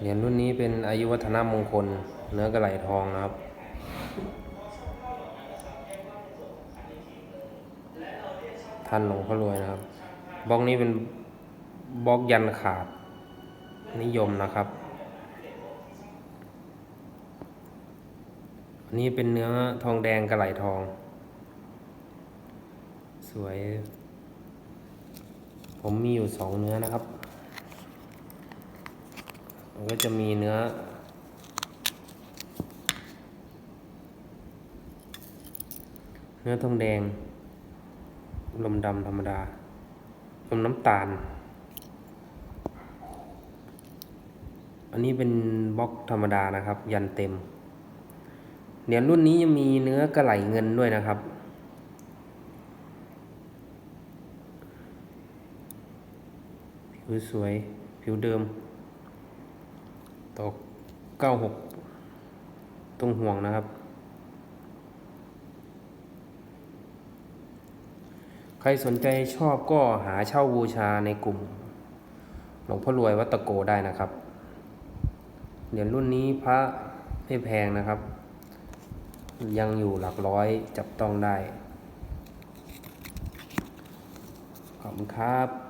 เหรียญรุ่นนี้เป็นอายุวัฒนมงคล เนื้อกระไหลทองนะครับ ท่านหลวงพ่อรวยนะครับบล็อกนี้เป็นบล็อกยันขาด นิยมนะครับ อันนี้เป็นเนื้อทองแดงกระไหลทอง สวย ผมมีอยู่สองเนื้อนะครับ มันก็จะมีเนื้อ เนื้อทองแดงลมดำธรรมดาลมน้ำตาล อันนี้เป็นบล็อกธรรมดานะครับ ยันเต็มเหรียญรุ่นนี้ยังมีเนื้อกระไหลเงินด้วยนะครับ ผิวสวย ผิวเดิม ตกเก้าหกตรงห่วงนะครับ ใครสนใจชอบก็หาเช่าบูชาในกลุ่ม หลวงพ่อรวยวัตโกได้นะครับ เหรียญรุ่นนี้พระไม่แพงนะครับ ยังอยู่หลักร้อยจับต้องได้ ขอบคุณครับ